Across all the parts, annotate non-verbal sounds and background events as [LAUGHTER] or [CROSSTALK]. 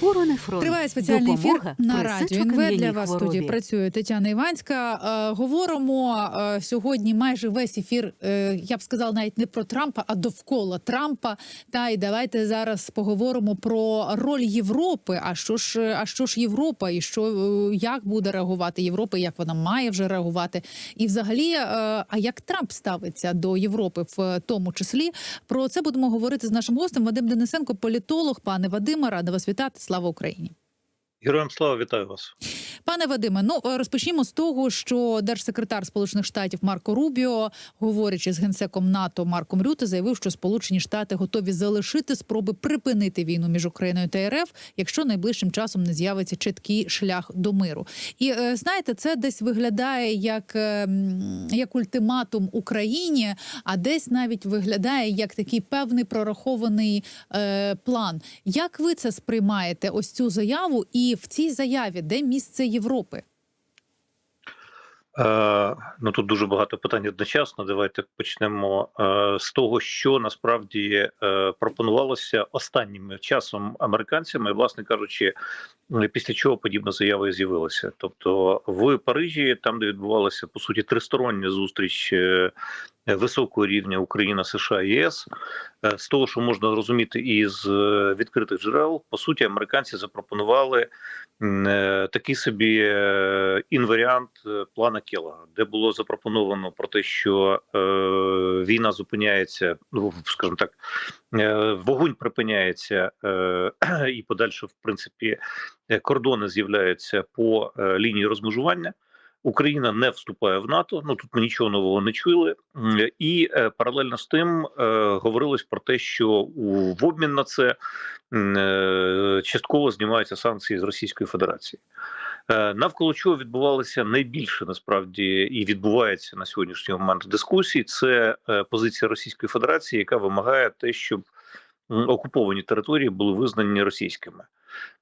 Уронефрон. Триває спеціальний ефір на радіо НВ. Для вас хворобі. студії працює Тетяна Іванська. Е, говоримо е, сьогодні майже весь ефір. е, я б сказала, навіть не про Трампа, а довкола Трампа. Та й давайте зараз поговоримо про роль Європи. А що ж, а що ж Європа, і що як буде реагувати Європа, як вона має вже реагувати, і взагалі, е, а як Трамп ставиться до Європи, в тому числі про це будемо говорити з нашим гостем Вадим Денисенко, політолог. Пане Вадиме, рада вас вітати. Слава Україні. Героям слава вітаю вас. Пане Вадиме, ну е, розпочнімо з того, що держсекретар Сполучених Штатів Марко Рубіо, говорячи з генсеком НАТО Марком Рюте, заявив, що Сполучені Штати готові залишити спроби припинити війну між Україною та РФ, якщо найближчим часом не з'явиться чіткий шлях до миру. І е, знаєте, це десь виглядає як, е, як ультиматум Україні, а десь навіть виглядає як такий певний прорахований е, план. Як ви це сприймаєте? Ось цю заяву, і в цій заяві де місце Європи? Е, ну тут дуже багато питань одночасно. Давайте почнемо е, з того, що насправді е, пропонувалося останнім часом американцями, власне кажучи, е, після чого подібна заява і з'явилася. Тобто в Парижі, там де відбувалася по суті тристороння зустріч е, високого рівня Україна, США ЄС, е, з того, що можна розуміти із е, відкритих джерел, по суті, американці запропонували е, такий собі інваріант плана Келлога, де було запропоновано про те, що війна зупиняється, ну скажімо так, вогонь припиняється, [CLEARS THROAT] і подальше, в принципі, кордони з'являються по лінії розмежування. Україна не вступає в НАТО. Ну тут ми нічого нового не чули, і е, паралельно з тим е, говорилось про те, що в обмін на це е, частково знімаються санкції з Російської Федерації. Навколо чого відбувалося найбільше насправді і відбувається на сьогоднішній момент дискусії. Це позиція Російської Федерації, яка вимагає те, щоб окуповані території були визнані російськими.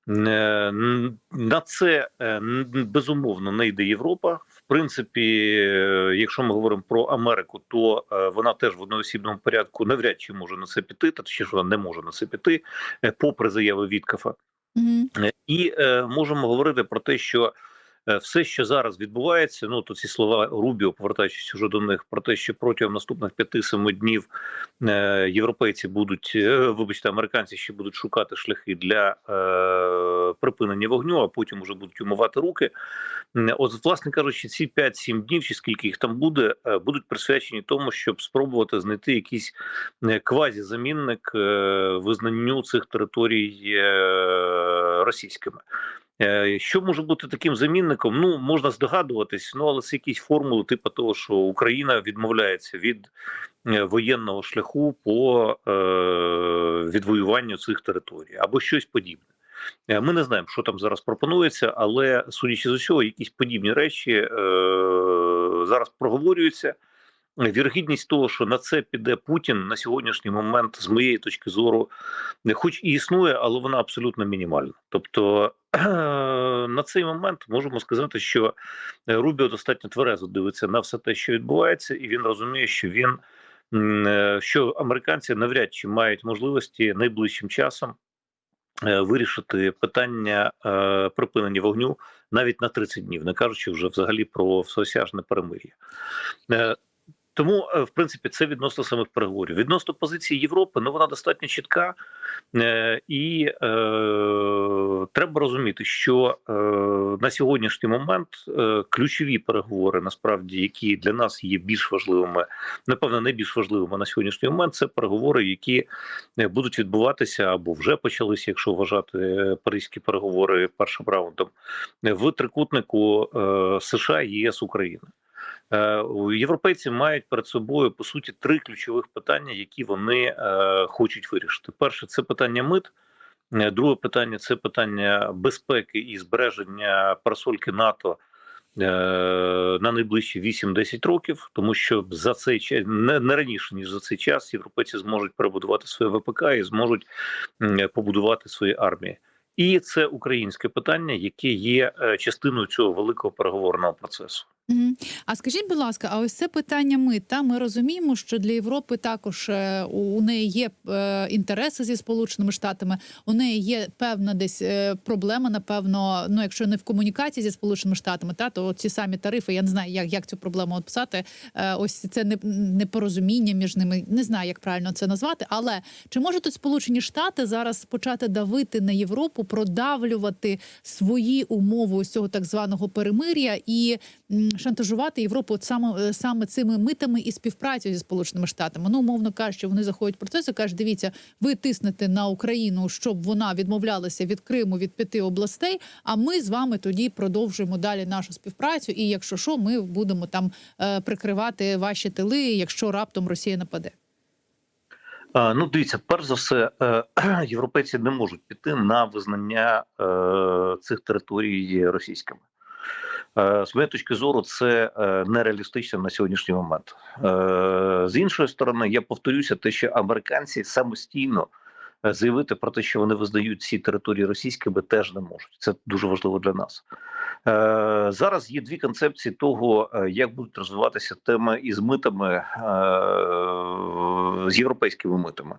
Е, На це е, безумовно не йде Європа. В принципі, е, якщо ми говоримо про Америку, то вона теж в одноосібному порядку навряд чи може на це піти, та ще вона не може на це піти, попри заяви Віткафа. Mm -hmm. І можемо говорити про те, що все, що зараз відбувається, ну то ці слова Рубіо, повертаючись уже до них, про те, що протягом наступних 5-7 днів е, європейці будуть, е, вибачте, американці ще будуть шукати шляхи для е, припинення вогню, а потім вже будуть умивати руки. От, власне кажучи, ці 5-7 днів, чи скільки їх там буде, е, будуть присвячені тому, щоб спробувати знайти якийсь е, квазізамінник е, визнанню цих територій е, російськими. Е, Що може бути таким замінником? Ну можна здогадуватись, ну але це якісь формули, типу того, що Україна відмовляється від е, воєнного шляху по е, відвоюванню цих територій або щось подібне. Е, Ми не знаємо, що там зараз пропонується, але судячи з усього, якісь подібні речі е, зараз проговорюються. Вірогідність того, що на це піде Путін на сьогоднішній момент, з моєї точки зору, хоч і існує, але вона абсолютно мінімальна. Тобто на цей момент можемо сказати, що е, Рубіо достатньо тверезо дивиться на все те, що відбувається, і він розуміє, що він е, що американці навряд чи мають можливості найближчим часом е, вирішити питання припинення вогню навіть на 30 днів, не кажучи вже взагалі про всеосяжне перемир'я. Тому, е, в принципі, це відносно самих переговорів. Відносно позиції Європи, ну вона достатньо чітка, е, і е, треба розуміти, що е, на сьогоднішній момент е, ключові переговори, насправді, які для нас є більш важливими, напевно, найбільш важливими на сьогоднішній момент, це переговори, які е, будуть відбуватися або вже почалися, якщо вважати паризькі переговори першим раундом, в трикутнику е, США, ЄС, Україна. Е, Європейці мають перед собою по суті три ключових питання, які вони е, хочуть вирішити. Перше це питання мит. Е, Друге питання це питання безпеки і збереження парасольки НАТО на найближчі 8-10 років, тому що за цей час не, не раніше ніж за цей час європейці зможуть перебудувати своє ВПК і зможуть побудувати свої армії. І це українське питання, яке є е, частиною цього великого переговорного процесу. А скажіть, будь ласка, а ось це питання мит, та ми розуміємо, що для Європи також е, у неї є е, інтереси зі Сполученими Штатами. У неї є певна десь проблема, напевно, ну якщо не в комунікації зі Сполученими Штатами, та то ці самі тарифи, я не знаю, як, як цю проблему описати. Ось це не, непорозуміння між ними. Не знаю, як правильно це назвати. Але чи можуть Сполучені Штати зараз почати давити на Європу, продавлювати свої умови ось цього так званого перемир'я і шантажувати Європу от саме е, саме цими митами і співпрацею зі сполученими штатами. Ну, умовно кажучи, вони заходять в процес і кажуть, дивіться, ви тиснете на Україну, щоб вона відмовлялася від Криму від п'яти областей. А ми з вами тоді продовжуємо далі нашу співпрацю. І якщо що, ми будемо там е, прикривати ваші тили, якщо раптом Росія нападе. А, Ну, дивіться, перш за все, е, [CLEARS THROAT] європейці не можуть піти на визнання е, цих територій російськими. Е, З моєї точки зору, це е, нереалістично на сьогоднішній момент. Е, З іншої сторони, я повторюся, те, що американці самостійно е, заявити про те, що вони визнають ці території російськими, теж не можуть. Це дуже важливо для нас. Е, Зараз є дві концепції того, е, як будуть розвиватися теми із митами е, з європейськими митами.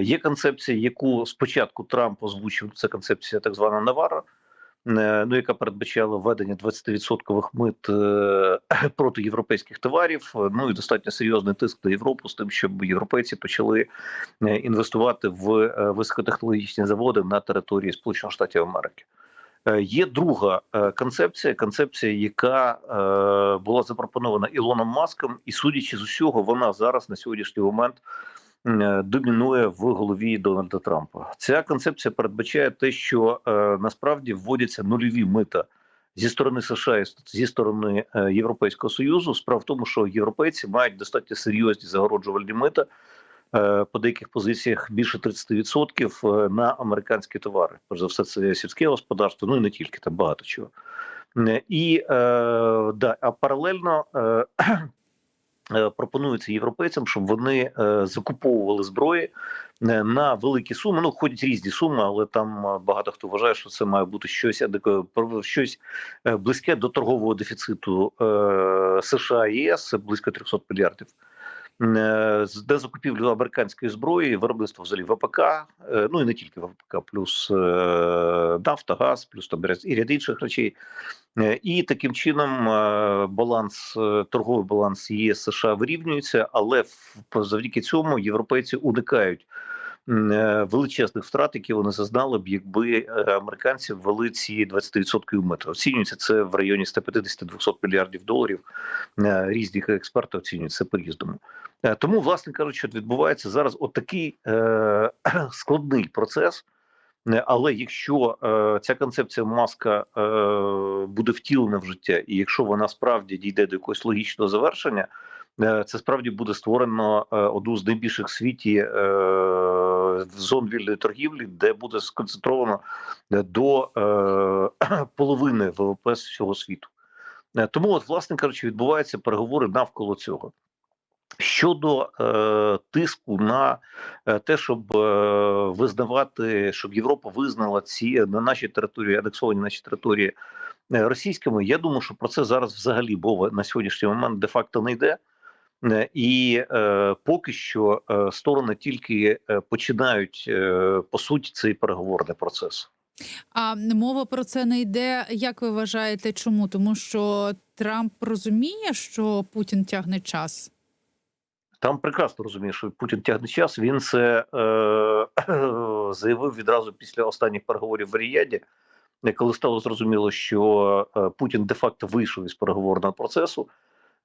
Є концепція, яку спочатку Трамп озвучив. Це концепція так звана Навара. Е, Ну, яка передбачала введення 20% мит е, [COUGHS] проти європейських товарів. Ну і достатньо серйозний тиск на Європу з тим, щоб європейці почали е, інвестувати в е, високотехнологічні заводи на території Сполучених Штатів Америки. Є друга концепція, концепція, яка була запропонована Ілоном Маском, і судячи з усього, вона зараз на сьогоднішній момент домінує в голові Дональда Трампа. Ця концепція передбачає те, що е, насправді вводяться нульові мита. Зі сторони США і зі сторони е, Європейського союзу, справа в тому, що європейці мають достатньо серйозні загороджувальні мита е, по деяких позиціях більше 30% на американські товари. Перш за все, це сільське господарство, ну і не тільки там багато чого. Е, І е, да, а паралельно е, е, пропонується європейцям, щоб вони е, закуповували зброї е, на великі суми. Ну, ходять різні суми, але там е, багато хто вважає, що це має бути щось щось е, близьке до торгового дефіциту е, США і ЄС, близько 300 мільярдів. З- Де закупівлю американської зброї, виробництво взагалі ВПК, е, ну і не тільки ВПК, плюс е, нафта, газ, плюс там і ряд інших речей. Е, І таким чином баланс, торговий баланс ЄС США вирівнюється, але завдяки цьому європейці уникають величезних втрат, які вони зазнали б, якби е, американці ввели ці 20% мита. Оцінюється це в районі 150-200 мільярдів доларів. Е, Різні експерти оцінюють це по-різному. Е, Тому, власне кажучи, відбувається зараз отакий е, [CLEARS THROAT] складний процес. Е, Але якщо е, ця концепція маска е, буде втілена в життя, і якщо вона справді дійде до якогось логічного завершення, е, це справді буде створено е, одну з найбільших в світі е, зон вільної торгівлі, де буде сконцентровано е, до е, [CLEARS THROAT] половини ВВП з всього світу. Е, Тому, от, власне кажучи, відбуваються переговори навколо цього. Щодо е, тиску на те, щоб е, визнавати, щоб Європа визнала ці на нашій території, анексовані наші території російськими, я думаю, що про це зараз взагалі мова на сьогоднішній момент де-факто не йде. Е, І е, поки що е, сторони тільки е, починають е, по суті цей переговорний процес. А мова про це не йде. Як ви вважаєте, чому? Тому що Трамп розуміє, що Путін тягне час. Там прекрасно розуміє, що Путін тягне час. Він це е, [COUGHS] заявив відразу після останніх переговорів в Ріяді, коли стало зрозуміло, що е, Путін де-факто вийшов із переговорного процесу.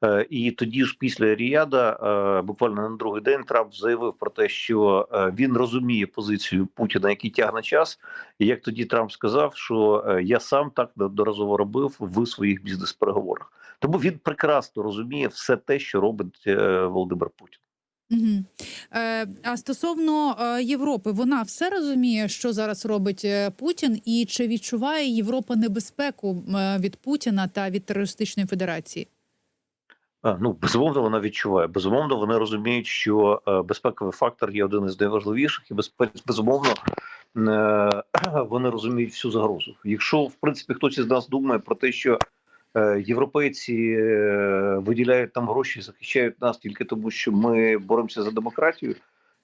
Е, і тоді ж після Ріяда, е, буквально на другий день, Трамп заявив про те, що е, він розуміє позицію Путіна, який тягне час. І як тоді Трамп сказав, що я сам так неодноразово робив в своїх бізнес-переговорах. Тому він прекрасно розуміє все те, що робить Володимир Путін. Угу. А стосовно Європи, вона все розуміє, що зараз робить Путін, і чи відчуває Європа небезпеку від Путіна та від терористичної федерації? А, ну безумовно, вона відчуває. Безумовно, вони розуміють, що е, безпековий фактор є один із найважливіших, і безумовно е, [CLEARS THROAT] вони розуміють всю загрозу. Якщо в принципі хтось із нас думає про те, що е, європейці е, виділяють там гроші, захищають нас тільки тому, що ми боремося за демократію.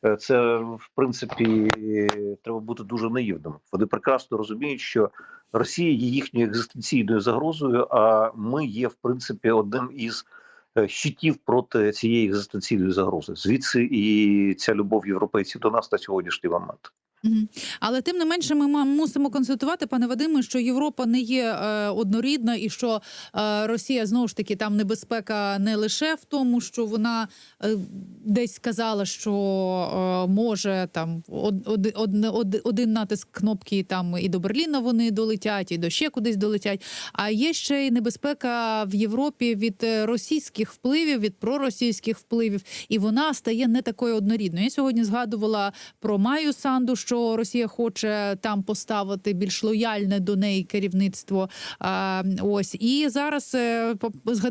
е, Це в принципі треба бути дуже наївним. Вони прекрасно розуміють, що Росія є їхньою екзистенційною загрозою. А ми є в принципі одним із е, щитів проти цієї екзистенційної загрози. Звідси і ця любов європейців до нас на сьогоднішній момент. Але тим не менше, ми мусимо констатувати, пане Вадиме, що Європа не є е, однорідна, і що е, Росія знову ж таки там небезпека не лише в тому, що вона е, десь сказала, що може там од, од, од, од- один натиск кнопки там і до Берліна вони долетять, і до ще кудись долетять. А є ще й небезпека в Європі від російських впливів, від проросійських впливів, і вона стає не такою однорідною. Я сьогодні згадувала про Маю Санду, що Росія хоче там поставити більш лояльне до неї керівництво. Ось і зараз е,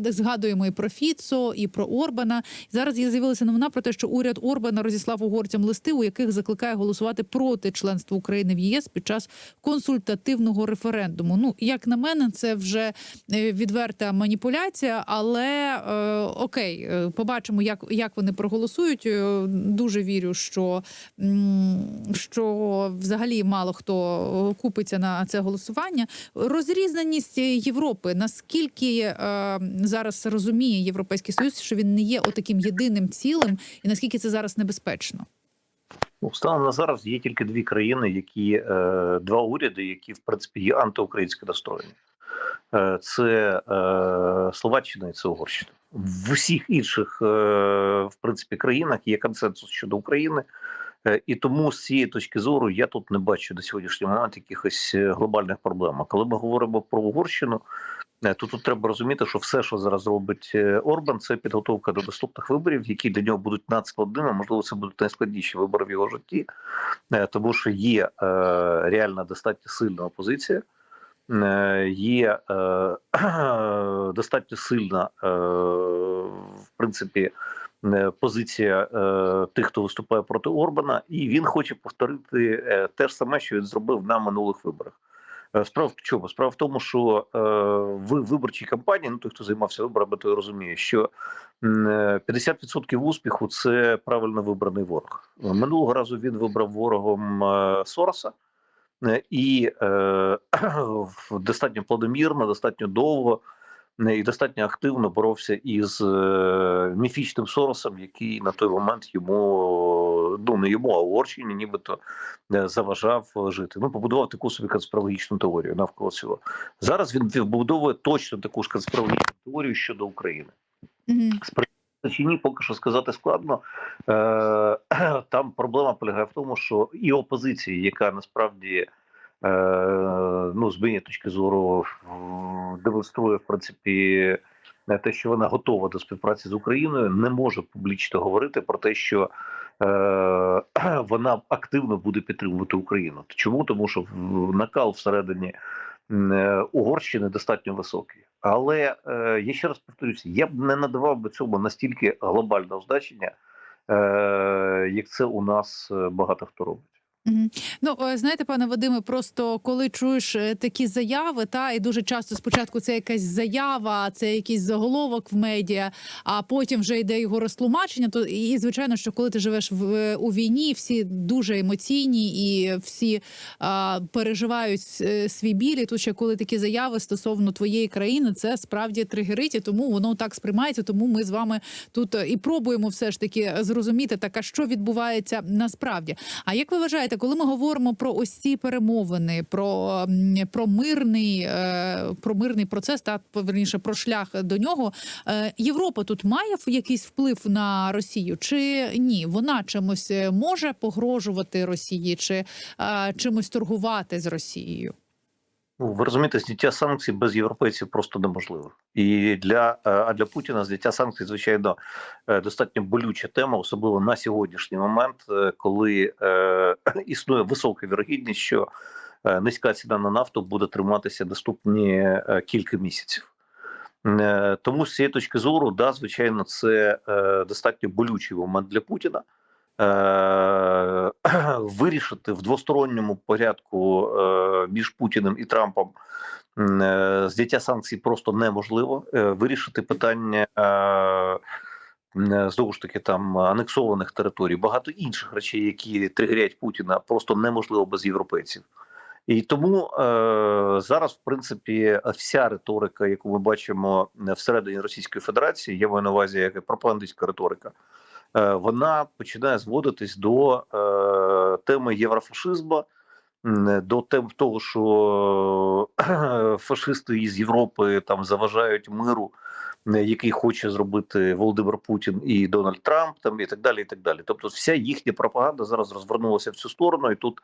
згадуємо і про Фіцо, і про Орбана. Зараз є з'явилася новина про те, що уряд Орбана розіслав угорцям листи, у яких закликає голосувати проти членства України в ЄС під час консультативного референдуму. Ну як на мене, це вже е, відверта маніпуляція, але е, окей, е, побачимо, як, як вони проголосують. Дуже вірю, що, м, взагалі мало хто купиться на це голосування. Розрізненість Європи. Наскільки е, зараз розуміє Європейський Союз, що він не є отаким єдиним цілим, і наскільки це зараз небезпечно? Ну, станом на зараз є тільки дві країни, які е, два уряди, які в принципі є антиукраїнсько настроєні. Е, це е, Словаччина і це Угорщина. В усіх інших, е, в принципі, країнах є консенсус щодо України. Е, І тому з цієї точки зору я тут не бачу на сьогоднішній момент якихось е, глобальних проблем. А коли ми говоримо про Угорщину, е, то тут треба розуміти, що все, що зараз робить е, Орбан, це підготовка до наступних виборів, які для нього будуть надскладними. Можливо, це будуть найскладніші вибори в його житті, е, тому що є е, реальна достатньо сильна опозиція. е, Є е, [CLEARS THROAT] достатньо сильна, е, в принципі, е, позиція е, тих, хто виступає проти Орбана, і він хоче повторити е, те ж саме, що він зробив на минулих виборах. Е, Справа в чому? Справа в тому, що е, в виборчій кампанії, ну той, хто займався виборами, той розуміє, що м, е, 50% успіху це правильно вибраний ворог. Минулого разу він вибрав ворогом е, Сороса. Е, І е, [CLEARS THROAT] достатньо плодомірно, достатньо довго е, і достатньо активно боровся із е, міфічним Соросом, який на той момент йому ну не йому, а Угорщині нібито е, заважав жити. Ну побудував таку собі конспірологічну теорію навколо цього. Зараз він вибудовує точно таку ж конспірологічну теорію щодо України. Чи ні, поки що сказати складно. Е, [CLEARS THROAT] там проблема полягає в тому, що і опозиція, яка насправді е, ну, з моєї точки зору демонструє в принципі е, те, що вона готова до співпраці з Україною, не може публічно говорити про те, що е, [CLEARS THROAT] вона активно буде підтримувати Україну. Чому? Тому що накал всередині е, Угорщини достатньо високий. Але е, я ще раз повторюся, я б не надавав би цьому настільки глобального значення, е, як це у нас е, багато хто робить. Ну е, знаєте, пане Вадиме, просто коли чуєш е, такі заяви, та і дуже часто спочатку це якась заява, це якийсь заголовок в медіа, а потім вже йде його розтлумачення. То і звичайно, що коли ти живеш в е, у війні, всі дуже емоційні і всі а, переживають свій біль. І тут ще коли такі заяви стосовно твоєї країни, це справді тригерить, і тому воно так сприймається. Тому ми з вами тут і пробуємо все ж таки зрозуміти, так а що відбувається насправді. А як ви вважаєте, коли ми говоримо про ось ці перемовини, про, про мирний е, про мирний процес, та верніше про шлях до нього, е, Європа тут має якийсь вплив на Росію, чи ні? Вона чимось е, може погрожувати Росії, чи чимось торгувати з Росією? Ну, ви розумієте, зняття санкцій без європейців просто неможливо. І для е, а для Путіна зняття санкцій, звичайно, е, достатньо болюча тема, особливо на сьогоднішній момент, е, коли е, [CLEARS THROAT] існує висока вірогідність, що низька ціна на нафту буде триматися наступні кілька місяців. Тому з цієї точки зору, да, звичайно, це достатньо болючий момент для Путіна. [CLEARS THROAT] е, вирішити в двосторонньому порядку е, між Путіним і Трампом е, зняття санкцій просто неможливо. Е, Вирішити питання. Е, Знову ж таки, там анексованих територій, багато інших речей, які тригерять Путіна, просто неможливо без європейців. І тому е, зараз, в принципі, вся риторика, яку ми бачимо всередині Російської Федерації, я маю на увазі як пропагандистська риторика, е, вона починає зводитись до е, теми єврофашизму, до тем того, що е, фашисти із Європи там заважають миру, е, який хоче зробити Володимир Путін і Дональд Трамп, там і так далі. І так далі. Тобто, вся їхня пропаганда зараз розвернулася в цю сторону, і тут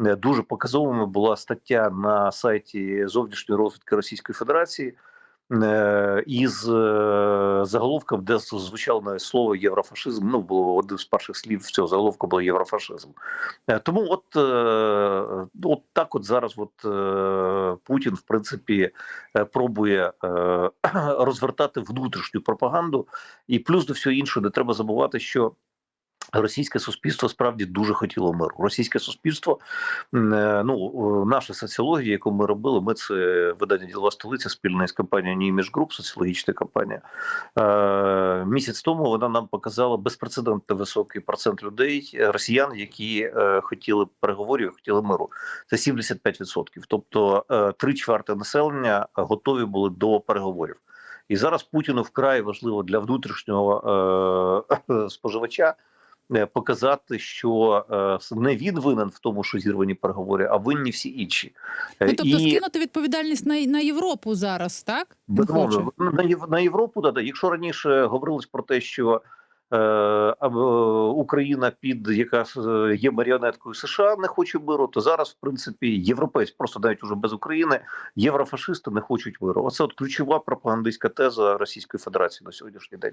е, дуже показовими була стаття на сайті зовнішньої розвідки Російської Федерації е, із е, заголовком, де звучало слово єврофашизм. Ну було одним з перших слів цього заголовку було єврофашизм. Е, Тому, от, е, от так, от зараз, от е, Путін, в принципі, е, пробує е, [CLEARS THROAT] розвертати внутрішню пропаганду, і плюс до всього іншого, не треба забувати, що. Російське суспільство справді дуже хотіло миру. Російське суспільство, е, ну е, наша соціологія, яку ми робили, ми це видання ділова столиця спільна із компанією Німіж Груп, соціологічна компанія. Е, місяць тому вона нам показала безпрецедентно високий процент людей, е, росіян, які е, хотіли переговорів, хотіли миру. Це 75%. Тобто е, три чверти населення готові були до переговорів. І зараз Путіну вкрай важливо для внутрішнього е, [COUGHS] споживача е, показати, що е, не він винен в тому, що зірвані переговори, а винні всі інші. Е, Ну, тобто скинути відповідальність на, на Європу зараз, так? Безумовно, на, на Європу, да, да. Якщо раніше говорилось про те, що е, е, Україна під яка е, є маріонеткою США, не хоче миру, то зараз, в принципі, європейць, просто навіть уже без України, єврофашисти не хочуть миру. Оце от ключова пропагандистська теза Російської Федерації на сьогоднішній день.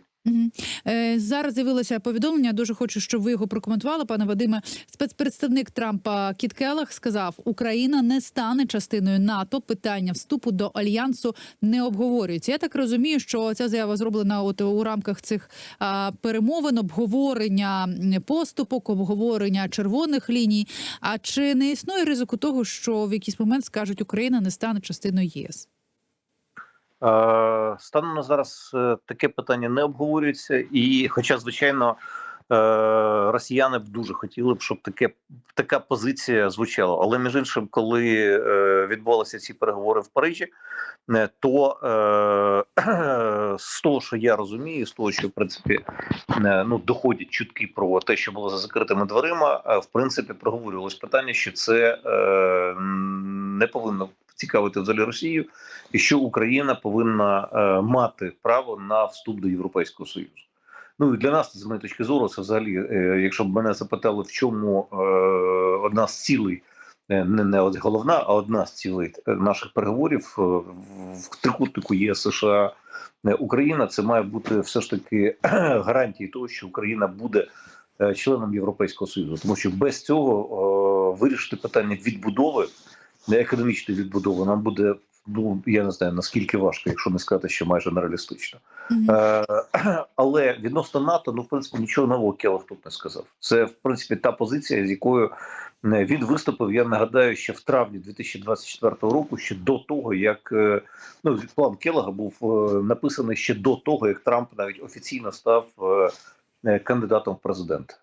Е, зараз з'явилося повідомлення. Дуже хочу, щоб ви його прокоментували, пане Вадиме. Спецпредставник Трампа Кіт Келлах сказав: Україна не стане частиною НАТО. Питання вступу до альянсу не обговорюється. Я так розумію, що ця заява зроблена от у рамках цих а, перемовин, обговорення поступок, обговорення червоних ліній. А чи не існує ризику того, що в якийсь момент скажуть Україна не стане частиною ЄС? Е, Станом на зараз е, таке питання не обговорюється, і, хоча, звичайно, росіяни б дуже хотіли б, щоб таке така позиція звучала. Але між іншим, коли е, відбувалися ці переговори в Парижі, е, то е, [CLEARS THROAT] з того, що я розумію, з того, що в принципі е, ну доходять чутки про те, що було за закритими дверима, е, в принципі, проговорювалось питання, що це е, не повинно цікавити взагалі Росію і що Україна повинна е, мати право на вступ до Європейського Союзу. Ну і для нас, з моєї точки зору, це взагалі, е, якщо б мене запитали, в чому е, одна з цілей, е, не, не головна, а одна з цілей наших переговорів в трикутнику ЄС США Україна, це має бути все ж таки [CLEARS THROAT] гарантії того, що Україна буде членом Європейського Союзу, тому що без цього е, вирішити питання відбудови економічної відбудови нам буде ну я не знаю наскільки важко, якщо не сказати, що майже нереалістично. Мгм. Е, [CLEARS THROAT] але відносно НАТО, ну в принципі нічого нового Келох тут не сказав. Це в принципі та позиція, з якою е, він виступив. Я нагадаю, ще в травні 2024 року, ще до того, як е, ну план Келога був е, написаний ще до того, як Трамп навіть офіційно став кандидатом в президенти.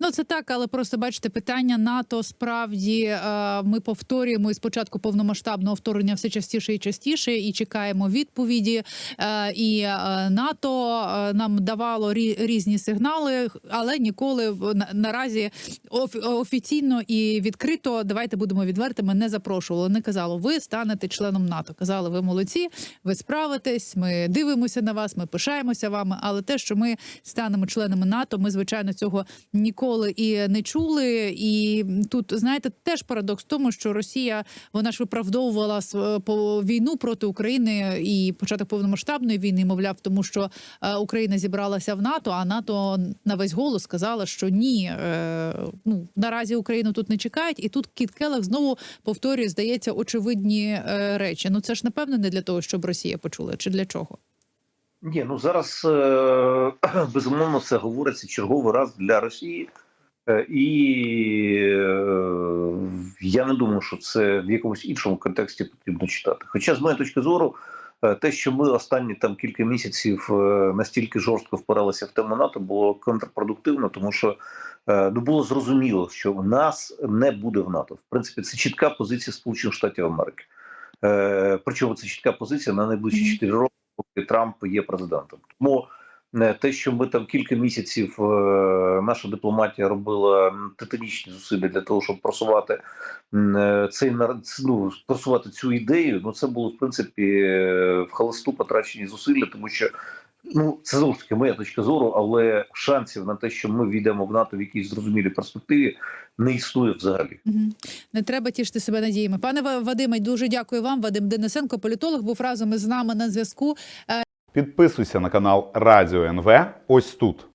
Ну це так, але просто бачите, питання НАТО справді е, ми повторюємо із початку повномасштабного вторгнення все частіше і частіше, і чекаємо відповіді. Е, і е, НАТО нам давало рі- різні сигнали, але ніколи наразі оф- офіційно і відкрито. Давайте будемо відвертими. Не запрошували. Не казало, ви станете членом НАТО. Казали, ви молодці, ви справитесь. Ми дивимося на вас, ми пишаємося вами. Але те, що ми станемо членами НАТО, ми звичайно цього ніколи і не чули. І тут знаєте, теж парадокс в тому, що Росія вона ж виправдовувала по війну проти України і початок повномасштабної війни, мовляв, тому що е, Україна зібралася в НАТО, а НАТО на весь голос сказала, що ні, е, ну наразі Україну тут не чекають, і тут Кіт Келех знову повторює, здається, очевидні е, речі. Ну це ж напевно не для того, щоб Росія почула, чи для чого? Ні, ну зараз е, [CLEARS THROAT] безумовно це говориться черговий раз для Росії, Е, і е, я не думаю, що це в якомусь іншому контексті потрібно читати. Хоча, з моєї точки зору, те, що ми останні там кілька місяців настільки жорстко впиралися в тему НАТО, було контрпродуктивно, тому що ну було зрозуміло, що в нас не буде в НАТО. В принципі, це чітка позиція Сполучених Штатів Америки. Причому це чітка позиція на найближчі 4 роки, Трамп є президентом. Тому е, те, що ми там кілька місяців е, наша дипломатія робила титанічні зусилля для того, щоб просувати е, цей ну, просувати цю ідею, ну це було в принципі в холосту потрачені зусилля, тому що. Ну, це знову ж таки моя точка зору, але шансів на те, що ми війдемо в НАТО в якійсь зрозумілій перспективі, не існує взагалі. Не треба тішити себе надіями. Пане Вадиме, дуже дякую вам. Вадим Денисенко, політолог, був разом із нами на зв'язку. Підписуйся на канал Радіо НВ ось тут.